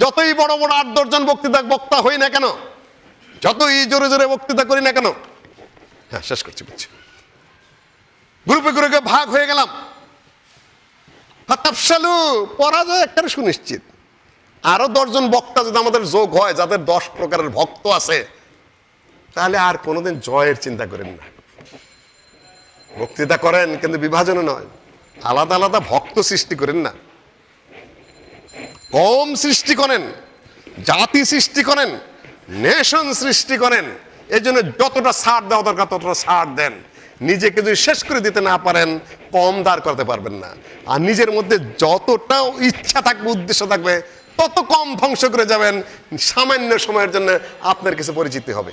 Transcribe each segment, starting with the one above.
যতই বড় বড় আট দশজন বক্তৃতা বক্তা হই না কেন, যতই জোরে জোরে বক্তৃতা করি না কেন হ্যাঁ শেষ করছি, বুঝছি। গ্রুপে গ্রুপে ভাগ হয়ে গেলাম। ফাতাফসালু পরাজয় একটা সুনিশ্চিত। আরও দশজন বক্তা যদি আমাদের যোগ হয়, যাদের দশ প্রকারের ভক্ত আছে, তাহলে আর কোনোদিন জয়ের চিন্তা করেন না। বক্তৃতা করেন, কিন্তু বিভাজনে নয়। আলাদা আলাদা ভক্ত সৃষ্টি করেন না। কম সৃষ্টি করেন, জাতি সৃষ্টি করেন, নেশন সৃষ্টি করেন এই জন্য যতটা সার দেওয়া দরকার ততটা সার দেন। নিজেকে যদি শেষ করে দিতে না পারেন, কম দাঁড় করতে পারবেন না। আর নিজের মধ্যে যতটা ইচ্ছা থাকবে, উদ্দেশ্য থাকবে, তত কম ধ্বংস করে যাবেন। সামান্য সময়ের জন্য আপনার কিছু পরিচিতি হবে।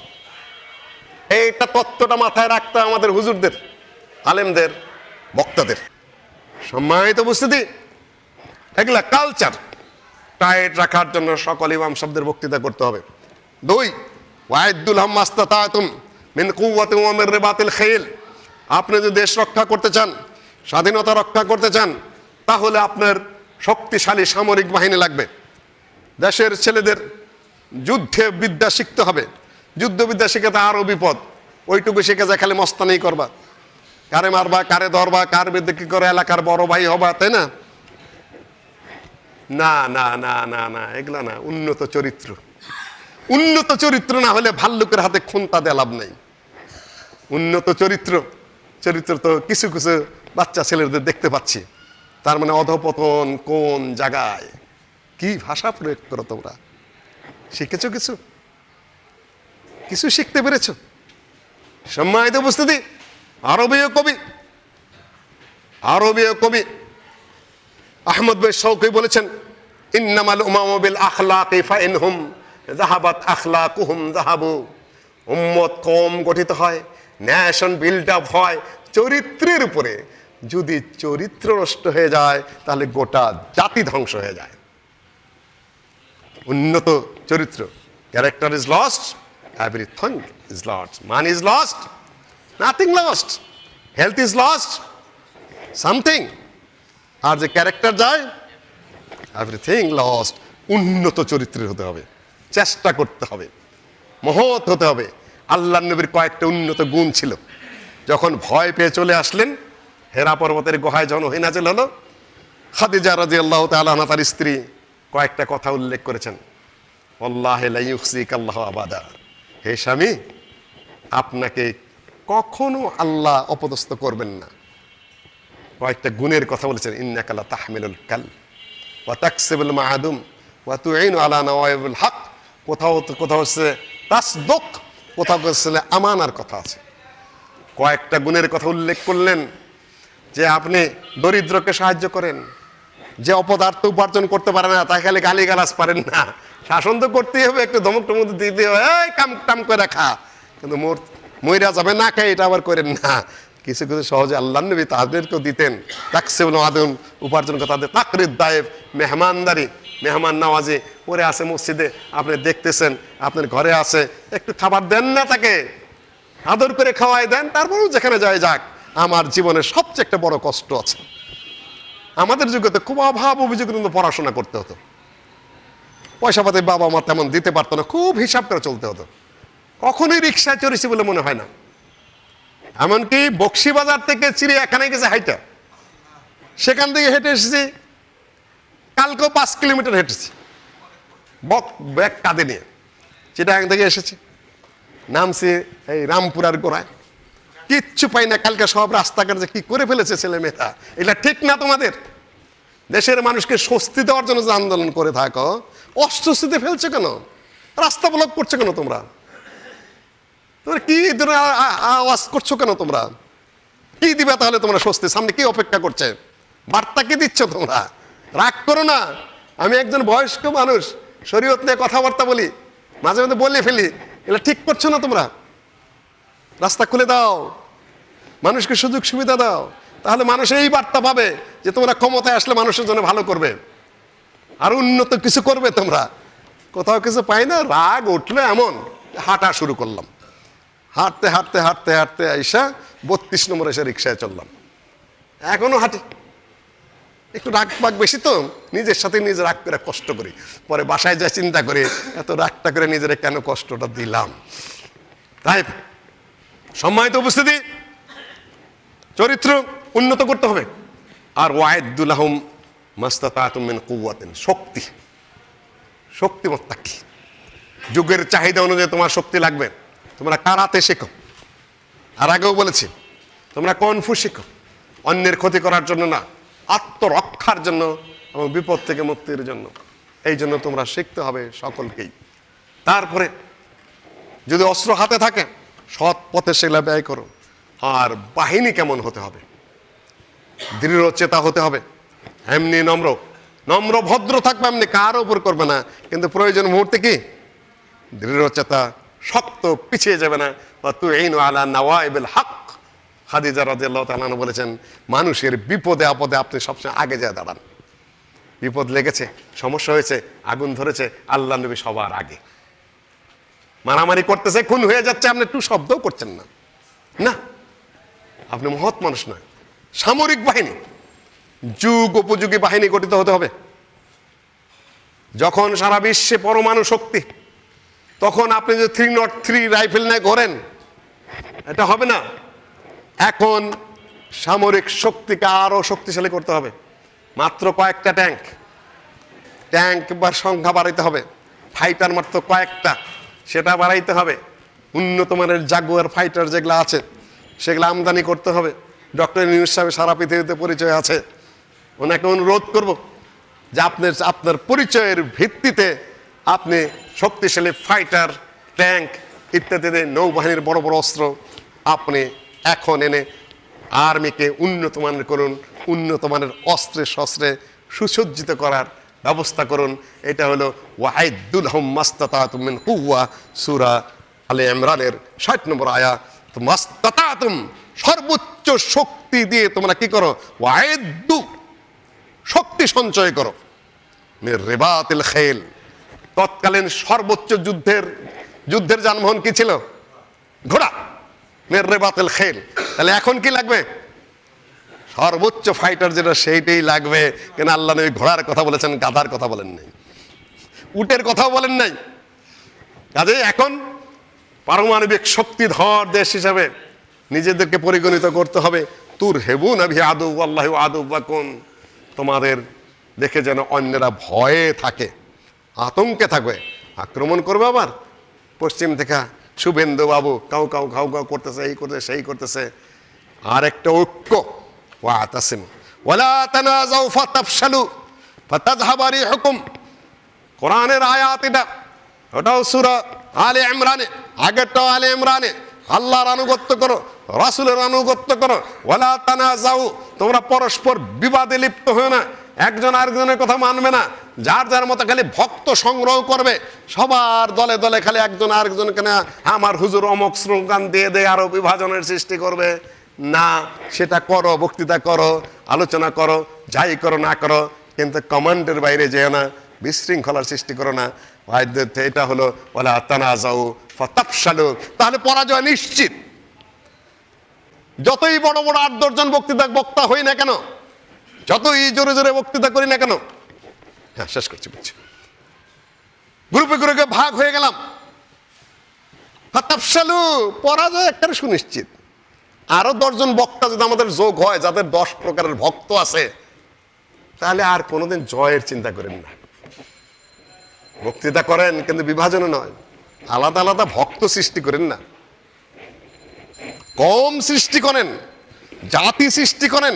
এইটা তত্ত্বটা মাথায় রাখতে আমাদের হুজুরদের, আলেমদের, বক্তাদের। সম্মানিত উপস্থিতি, এগুলা কালচার টাইট রাখার জন্য সকল ইমাম শব্দের বক্তৃতা করতে হবে। দুই, ওয়াইদুল হাম্মাস্তাতুম খাইল। আপনি যদি দেশ রক্ষা করতে চান, স্বাধীনতা রক্ষা করতে চান, তাহলে আপনার শক্তিশালী সামরিক বাহিনী লাগবে। দেশের ছেলেদের যুদ্ধে বিদ্যা শিখতে হবে। যুদ্ধবিদ্যা শিখে তা আরও বিপদ। ওইটুকু শিখে যায় খালি মস্তানি করবা। কারে মারবা, কারে ধরবা, কার বিরুদ্ধে কি করে এলাকার বড় ভাই হবা, তাই না? না না না না না, এগুলা না, উন্নত চরিত্র। উন্নত চরিত্র না হলে ভাল্লুকের হাতে খুন্তা দেওয়া লাভ নাই। উন্নত চরিত্র চরিত্র তো কিছু কিছু বাচ্চা ছেলেদের দেখতে পাচ্ছি। তার মানে অধপতন, কোন জায়গায়? কি ভাষা প্রয়োগ করো তোমরা? শিখেছো কিছু? কিছু শিখতে পেরেছ? সম্মানিত উপস্থিতি, আরবীয় কবি আরবীয় কবি আহমদ ভাই শৌকি বলেছেন, ইন্নামাল উমাম বিল আখলাকি ফাইনহুম জাহাবাত আখলাকুহুম জাহাবু উম্মত কম গঠিত হয়, ন্যাশন বিল্ড আপ হয় চরিত্রের উপরে। যদি চরিত্র নষ্ট হয়ে যায়, তাহলে গোটা জাতি ধ্বংস হয়ে যায়। উন্নত চরিত্র। Character is lost everything is lost man is lost nothing lost health is lost something আর যে ক্যারেক্টার যায় এভরিথিং লস্ট উন্নত চরিত্রের হতে হবে, চেষ্টা করতে হবে, মহৎ হতে হবে। আল্লাহ নবীর কয়েকটা উন্নত গুণ ছিল। যখন ভয় পেয়ে চলে আসলেন, হেরা পর্বতের গুহায় জনহীনাচল হলো, খাদিজা রাজি আল্লাহ তালানা তার স্ত্রী কয়েকটা কথা উল্লেখ করেছেন। আল্লাহ আল্লাহ আবাদা। হে স্বামী, আপনাকে কখনো আল্লাহ অপদস্থ করবেন না। কয়েকটা গুণের কথা বলেছেন ইন্নাকালা তাহমিলুল কাল ওয়া তাকসিবুল মাহাদুম ওয়া তুইনু আলা নওয়াইবুল হক। কোথাও কোথাও হচ্ছে তাসদুক, কোথাও হচ্ছে আমানার কথা আছে। কয়েকটা গুণের কথা উল্লেখ করলেন, যে আপনি দরিদ্রকে সাহায্য করেন, যে অপদার্থ উপার্জন করতে পারে না তাই খালি গালি গালাজ পারেন না। শাসন তো করতেই হবে, একটু ধমক টমক দিতে হবে, এই কাম টাম করে রাখা কিন্তু মোর মইরা যাবে না খাই এটা আবার করেন না। কিছু কিছু সহজে আল্লাহ নবী তাদেরকেও দিতেন। তাকসিবুল আদম উপার্জন করে তাদের তাকরিদ দায়েব, মেহমানদারি। মেহমান নামাজি পরে আছে মসজিদে, আপনি দেখতেছেন, আপনার ঘরে আছে, একটু খাবার দেন না তাকে। আদর করে খাওয়াই দেন, তারপরেও যেখানে যায় যাক। আমার জীবনের সবচেয়ে একটা বড় কষ্ট আছে। আমাদের যুগে তো খুব অভাব অভিযোগ কিন্তু পড়াশোনা করতে হতো। পয়সা পাতি বাবা মা তেমন দিতে পারতো না, খুব হিসাব করে চলতে হতো। কখনোই রিক্সায় চড়েছি বলে মনে হয় না। এমনকি বক্সিবাজার থেকে চিড়িয়াখানে গেছে হাইটা। সেখান থেকে হেঁটে এসেছি। কালকেও পাঁচ কিলোমিটার হেঁটেছি। বক, ব্যাগ কাঁধে নিয়ে চিটাগাং থেকে এসেছি। নামছি এই রামপুরার গোড়ায়। কিচ্ছু পাই না, কালকে সব রাস্তাঘাট যে কি করে ফেলেছে ছেলে মেয়েরা এটা ঠিক না তোমাদের? দেশের মানুষকে স্বস্তি দেওয়ার জন্য যে আন্দোলন করে থাকো, অস্বস্তিতে ফেলছে কেন? রাস্তা ব্লক করছে কেন তোমরা? তোমরা কি আওয়াজ করছ কেন তোমরা? কি দিবে তাহলে তোমরা স্বস্তি? সামনে কি অপেক্ষা করছে? বার্তা কি দিচ্ছ তোমরা? রাগ করো না। আমি একজন বয়স্ক মানুষ, শরীয়ত নিয়ে কথাবার্তা বলি, মাঝে মাঝে বলে ফেলি এটা ঠিক করছ না তোমরা? রাস্তা খুলে দাও। মানুষকে সুযোগ সুবিধা দাও। তাহলে মানুষ এই বার্তা পাবে যে তোমরা ক্ষমতায় আসলে মানুষের জন্য ভালো করবে। আর উন্নত কিছু করবে তোমরা। কোথাও কিছু পাই না, রাগ উঠলে এমন, হাঁটা শুরু করলাম। হাঁটতে হাঁটতে হাঁটতে হাঁটতে আইসা বত্রিশ নম্বর এসে রিক্সায় চললাম। এখনও হাঁটি। একটু রাগ পাক বেশি তো, নিজের সাথে নিজে রাগ করে কষ্ট করি। পরে বাসায় যা চিন্তা করে, এত রাগটা করে নিজের কেন কষ্টটা দিলাম? তাই, সম্মানিত উপস্থিতি, চরিত্র উন্নত করতে হবে। আর ওয়ায়দুল আহম মাস্তাতুমিন কুয়াতেন শক্তি। শক্তিমত্তা কি? যুগের চাহিদা অনুযায়ী তোমার শক্তি লাগবে। তোমরা কারাতে শেখো? আর আগেও বলেছি, তোমরা কনফু শেখো? অন্যের ক্ষতি করার জন্য না, আত্মরক্ষার জন্য এবং বিপদ থেকে মুক্তির জন্য। এই জন্য তোমরা শিখতে হবে সকলকেই। তারপরে, যদি অস্ত্র হাতে থাকে, সৎ পথে সেগুলা ব্যয় করো। আর বাহিনী কেমন হতে হবে? দৃঢ় চেতা হতে হবে। এমনি নম্র নম্র ভদ্র থাকবে এমনি, কারও উপর করবে না। কিন্তু প্রয়োজন মুহূর্তে কি? দৃঢ় চেতা শক্ত পিছিয়ে যাবে না। বা তুই এই আলা নওয়াইবুল হক। হাদিজা রাদিয়াল্লাহু তাআলা বলেছেন, মানুষের বিপদে আপদে আপনি সবসময় আগে যায় দাঁড়ান। বিপদ লেগেছে, সমস্যা হয়েছে, আগুন ধরেছে, আল্লাহ নবী সবার আগে। মারামারি করতেছে, খুন হয়ে যাচ্ছে, আপনি একটু শব্দও করছেন না। না, আপনি মহৎ মানুষ নয়। সামরিক বাহিনী, যুগ উপযোগী বাহিনী গঠিত হতে হবে। যখন সারা বিশ্বে পরমাণু শক্তি তখন আপনি যে থ্রি নট থ্রি রাইফেল নিয়ে ঘোরেন, এটা হবে না। এখন সামরিক শক্তিকে আরও শক্তিশালী করতে হবে। মাত্র কয়েকটা ট্যাঙ্ক। ট্যাঙ্ক বা সংখ্যা বাড়াইতে হবে। ফাইটার মাত্র কয়েকটা। সেটা বাড়াইতে হবে। উন্নত মানের জাগুয়ার ফাইটার যেগুলো আছে, সেগুলো আমদানি করতে হবে। ডক্টর নিউজ সাহেব সারা পৃথিবীতে পরিচয় আছে। ওনাকে অনুরোধ করব যে আপনার আপনার পরিচয়ের ভিত্তিতে আপনি শক্তিশালী ফাইটার ট্যাঙ্ক ইত্যাদিতে নৌবাহিনীর বড় বড় অস্ত্র আপনি এখন এনে আর্মিকে উন্নত মানের করুন, উন্নত মানের অস্ত্রে শস্ত্রে সুসজ্জিত করার ব্যবস্থা করুন। এটা হলো ওয়াহিদুল হম মাস্তাতাতুমিন কুয়া সুরা আলে ইমরানের ষাট নম্বর আয়া। তো মাস্তাতাতুম, সর্বোচ্চ শক্তি দিয়ে তোমরা কি করো? ওয়াহিদু শক্তি সঞ্চয় করো। রেবাতিল খেল তৎকালীন সর্বোচ্চ যুদ্ধের যুদ্ধের যানবাহন কি ছিল? ঘোড়া। মের রেবাতিল খেল। তাহলে এখন কি লাগবে? সর্বোচ্চ ফাইটার যেটা, সেইটাই লাগবে। কেন আল্লাহ নবী ঘোড়ার কথা বলেছেন, গাধার কথা বলেন নাই। উটের কথাও বলেন নাই। কাজে এখন পারমাণবিক শক্তিধর দেশ হিসাবে নিজেদেরকে পরিগণিত করতে হবে। তুর হেবু নাভি আদু, আল্লাহ আদু বাকুন। তোমাদের দেখে যেন অন্যরা ভয়ে থাকে। আতঙ্কে থাকবে। আক্রমণ করবে আবার। পশ্চিম থেকে শুভেন্দু বাবু কাউ কাউ কাউ কাউ করতেছে, এই করতেছে, সেই করতেছে। আর একটা ঐক্য। ওয়া তাসিম। রিহুকুম। কোরআনের আয়াত এটা। ওটাও আলে আলে করো ওয়ালা তোমরা পরস্পর বিবাদে লিপ্ত হও না। একজন আরেকজনের কথা মানবে না। যার যার মতো খালি ভক্ত সংগ্রহ করবে, সবার দলে দলে খালি একজন আরেকজনকে না, আমার হুজুর অমক স্লোগান দিয়ে দেয় আরও বিভাজনের সৃষ্টি করবে। না, সেটা করো, বক্তৃতা করো, আলোচনা করো, যাই করো না করো, কিন্তু কমান্ডের বাইরে যেও না, বিশৃঙ্খলার সৃষ্টি করো না। এটা হলো বলে তানা যাও ফতাপসালু তাহলে পরাজয় নিশ্চিত। যতই বড় বড় আট দশজন বক্তৃতা বক্তা হই না কেন যতই জোরে জোরে বক্তৃতা করি না কেন? হ্যাঁ শেষ করছি বলছি গ্রুপে গ্রুপে ভাগ হয়ে গেলাম। ফতাপসালু পরাজয় একটা সুনিশ্চিত। আরও দশজন বক্তা যদি আমাদের যোগ হয়, যাদের দশ প্রকারের ভক্ত আছে, তাহলে আর কোনোদিন জয়ের চিন্তা করেন না। বক্তৃতা করেন, কিন্তু বিভাজনে নয়। আলাদা আলাদা ভক্ত সৃষ্টি করেন না। কম সৃষ্টি করেন, জাতি সৃষ্টি করেন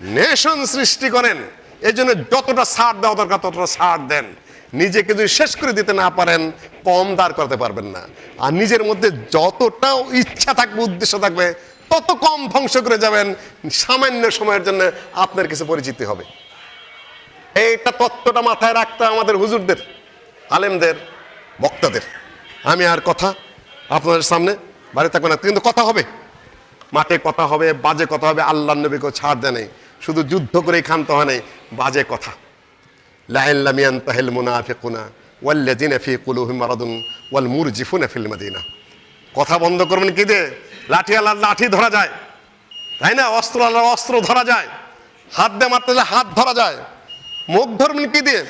নেশন সৃষ্টি করেন। এই জন্য যতটা সার দেওয়া দরকার, ততটা সার দেন। নিজেকে যদি শেষ করে দিতে না পারেন, কম দাঁড় করতে পারবেন না। আর নিজের মধ্যে যতটা ইচ্ছা থাকবে, উদ্দেশ্য থাকবে, তত কম ধ্বংস করে যাবেন। সামান্য সময়ের জন্য আপনার কিছু পরিচিতি হবে। এইটা তত্ত্বটা মাথায় রাখতে আমাদের হুজুরদের, আলেমদের, বক্তাদের। আমি আর কথা আপনাদের সামনে বাড়ি থাকবে না, কিন্তু কথা হবে। মাঠে কথা হবে, বাজে কথা হবে আল্লাহ নবীকে ছাড় দেয় শুধু যুদ্ধ করে ক্ষান্ত হয় নাই, বাজে কথা। লাইল্লামিয়ান তাহিল মুনাফিকুনা ওয়াল্লাযিনা ফি ওয়াল মুরজিফুনা ফিল মাদিনা। কথা বন্ধ করবেন কি দিয়ে লাঠি আল্লাহ লাঠি ধরা যায়। তাই না? অস্ত্র আল্লাহ অস্ত্র ধরা যায়। হাত দিয়ে মারতে হাত ধরা যায়। মুখ ধরবেন কি দিয়ে?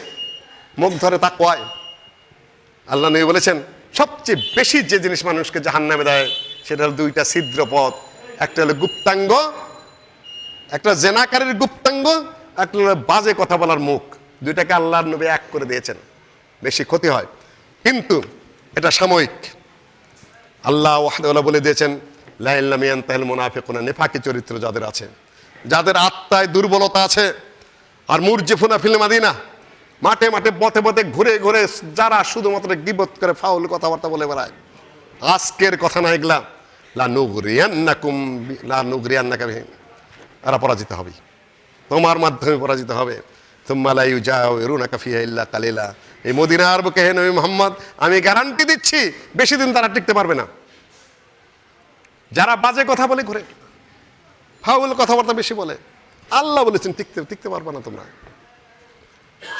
মুখ ধরে তা কয়? আল্লাহ নবী বলেছেন, সবচেয়ে বেশি যে জিনিস মানুষকে জাহান নামে দেয়, সেটা হলো দুইটা ছিদ্র পথ। একটা হলো গুপ্তাঙ্গ একটা জেনাকারের গুপ্তাঙ্গ একটা বাজে কথা বলার মুখ। দুইটাকে আল্লাহর নবী এক করে দিয়েছেন। বেশি ক্ষতি হয়। কিন্তু এটা সাময়িক। আল্লাহ ওয়াহদাল্লাহ বলে দিয়েছেন লাইল্লামিয়ান তাহল মোনাফেকুনা, নেফাকি চরিত্র যাদের আছে। যাদের আত্মায় দুর্বলতা আছে, আর মুরজিফুনা ফিল মাদিনা, মাঠে মাঠে, পথে পথে ঘুরে ঘুরে যারা শুধুমাত্র গিবত করে ফাউল কথাবার্তা বলে বেড়ায়। আজকের কথা না এগুলা। লা নুগরিয়ান্নাকুম এরা পরাজিত হবে তোমার মাধ্যমে পরাজিত হবে। তুম্মালাইউ যাও রুনাকা ফিহা ইল্লা এই মোহাম্মদ, আমি গ্যারান্টি দিচ্ছি, বেশি দিন তারা টিকতে পারবে না। যারা বাজে কথা বলে ঘুরে ফাউল কথাবার্তা বেশি বলে। আল্লাহ বলেছেন, টিকতে টিকতে পারবে না তোমরা।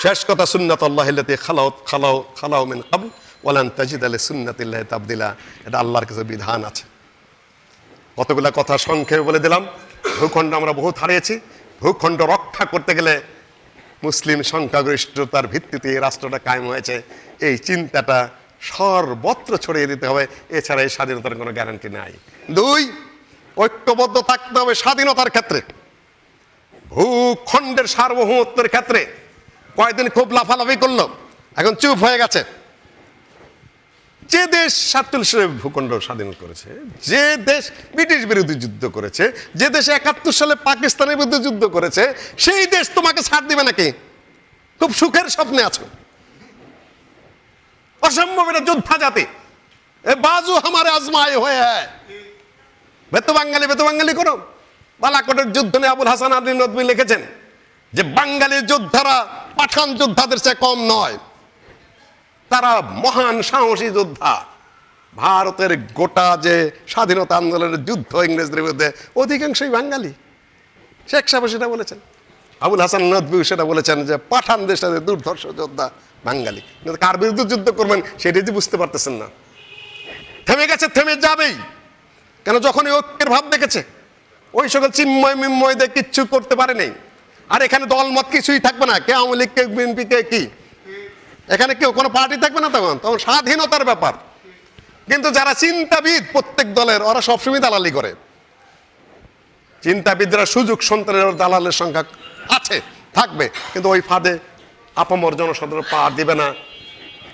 শেষ কথা সুন্নাত আল্লাহ খালাও খালাও খালাও মিন কাবল তাজিদ আলী সুন্নাতিল্লাহ তাবদিলা। এটা আল্লাহর কিছু বিধান আছে। কতগুলা কথা সংক্ষেপে বলে দিলাম। ভূখণ্ড আমরা বহুত হারিয়েছি। ভূখণ্ড রক্ষা করতে গেলে মুসলিম সংখ্যাগরিষ্ঠতার ভিত্তিতে এই রাষ্ট্রটা কায়েম হয়েছে। এই চিন্তাটা সর্বত্র ছড়িয়ে দিতে হবে। এছাড়া এই স্বাধীনতার কোনো গ্যারান্টি নাই। দুই, ঐক্যবদ্ধ থাকতে হবে স্বাধীনতার ক্ষেত্রে। ভূখণ্ডের সার্বভৌমত্বের ক্ষেত্রে কয়েকদিন খুব লাফালাফি করল, এখন চুপ হয়ে গেছে। যে দেশ সাতচল্লিশ ভূখণ্ড স্বাধীন করেছে, যে দেশ ব্রিটিশ বিরোধী যুদ্ধ করেছে, যে দেশ একাত্তর সালে পাকিস্তানের বিরুদ্ধে যুদ্ধ করেছে, সেই দেশ তোমাকে ছাড় দিবে নাকি? খুব সুখের স্বপ্নে আছো। অসম্ভব এটা যোদ্ধা জাতি। বাজু আমার আজমায় হয়ে। বেত বাঙালি বেত বাঙালি করো। বালাকোটের যুদ্ধ নিয়ে আবুল হাসান আলী নদী লিখেছেন যে বাঙালি যোদ্ধারা পাঠান যোদ্ধাদের চেয়ে কম নয়। তারা মহান সাহসী যোদ্ধা। ভারতের গোটা যে স্বাধীনতা আন্দোলনের যুদ্ধ ইংরেজদের বিরুদ্ধে, অধিকাংশই বাঙালি। শেখ সাহেব সেটা বলেছেন। আবুল হাসান নদবী সেটা বলেছেন যে, পাঠান দেশের দুর্ধর্ষ যোদ্ধা বাঙালি। কিন্তু কার বিরুদ্ধে যুদ্ধ করবেন সেটাই যে বুঝতে পারতেছেন না। থেমে গেছে, থেমে যাবেই। কেন যখন ঐক্যের ভাব দেখেছে, ওই সকল চিন্ময় মিন্ময়দের কিচ্ছু করতে পারে নেই আর এখানে দলমত কিছুই থাকবে না। কে আওয়ামী লীগ, কে বিএনপি, কে কি? এখানে কেউ কোনো পার্টি থাকবে না তখন তখন স্বাধীনতার ব্যাপার। কিন্তু যারা চিন্তাবিদ, প্রত্যেক দলের, ওরা সবসময় দালালি করে। চিন্তাবিদরা সুযোগ সন্তানের দালালের সংখ্যা আছে, থাকবে, কিন্তু ওই ফাঁদে আপামর জনসাধারণ পা দিবে না।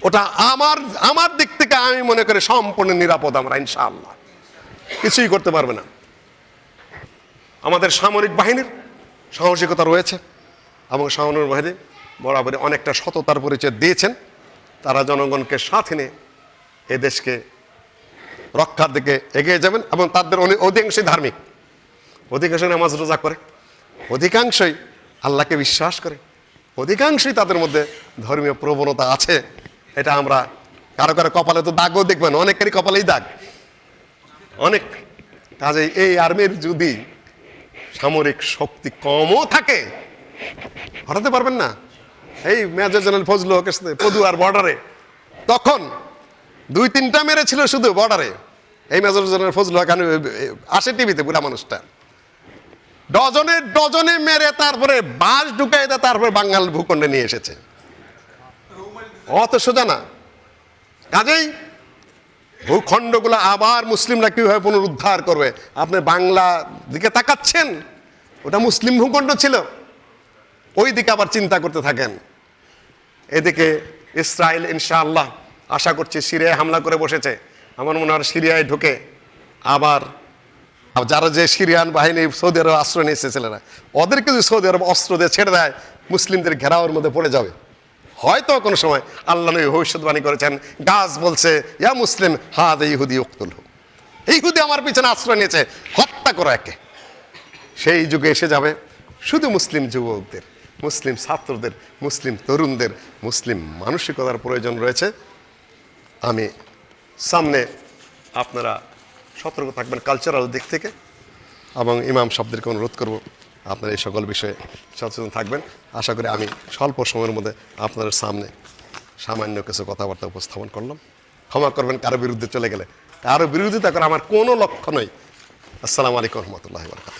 ওটা আমার আমার দিক থেকে আমি মনে করি সম্পূর্ণ নিরাপদ আমরা, ইনশাআল্লাহ। কিছুই করতে পারবে না। আমাদের সামরিক বাহিনীর সাহসিকতা রয়েছে, এবং সামরিক বাহিনী বরাবরই অনেকটা সততার পরিচয় দিয়েছেন। তারা জনগণকে সাথে নিয়ে এ দেশকে রক্ষার দিকে এগিয়ে যাবেন এবং তাদের অধিকাংশই ধার্মিক। অধিকাংশ নামাজ রোজা করে। অধিকাংশই আল্লাহকে বিশ্বাস করে। অধিকাংশই তাদের মধ্যে ধর্মীয় প্রবণতা আছে। এটা আমরা কারও কারও কপালে তো দাগও দেখবেন অনেকেরই কপালেই দাগ। অনেক কাজে এই আর্মির যদি সামরিক শক্তি কমও থাকে, হটাতে পারবেন না। এই মেজর জেনারেল ফজলু হকের সাথে পদুয়ার বর্ডারে তখন দুই তিনটা মেরেছিল শুধু বর্ডারে এই মেজর জেনারেল ফজলু হক আসে টিভিতে বুড়া মানুষটা। ডজনে ডজনে মেরে তারপরে বাস ঢুকাই দেয় তারপরে বাঙাল ভূখণ্ডে নিয়ে এসেছে। অত সোজা না। কাজেই ভূখণ্ডগুলো আবার মুসলিমরা কীভাবে পুনরুদ্ধার করবে? আপনি বাংলা দিকে তাকাচ্ছেন, ওটা মুসলিম ভূখণ্ড ছিল। ওই দিকে আবার চিন্তা করতে থাকেন। এদিকে ইসরায়েল ইনশাআল্লাহ আশা করছি সিরিয়ায় হামলা করে বসেছে। আমার মনে হয় সিরিয়ায় ঢুকে আবার যারা যে সিরিয়ান বাহিনী সৌদি আরব আশ্রয় নিয়েছে ছেলেরা, ওদেরকে যদি সৌদি আরব অস্ত্র দিয়ে ছেড়ে দেয়, মুসলিমদের ঘেরাওয়ের মধ্যে পড়ে যাবে। হয়তো কোনো সময় আল্লাহ নবী ভবিষ্যৎবাণী করেছেন গাছ বলছে, ইয়া মুসলিম হা দে ইহুদি উক্তুল ইহুদি আমার পিছনে আশ্রয় নিয়েছে, হত্যা করো একে। সেই যুগে এসে যাবে শুধু মুসলিম যুবকদের। মুসলিম ছাত্রদের, মুসলিম তরুণদের, মুসলিম মানসিকতার প্রয়োজন রয়েছে। আমি সামনে আপনারা সতর্ক থাকবেন কালচারাল দিক থেকে এবং ইমাম শব্দকে অনুরোধ করব আপনারা এই সকল বিষয়ে সচেতন থাকবেন। আশা করি আমি স্বল্প সময়ের মধ্যে আপনাদের সামনে সামান্য কিছু কথাবার্তা উপস্থাপন করলাম। ক্ষমা করবেন, কারও বিরুদ্ধে চলে গেলে। কারও বিরোধিতা করে আমার কোনো লক্ষ্য নয়। আসসালামু আলাইকুম রহমতুল্লাহ বরকাত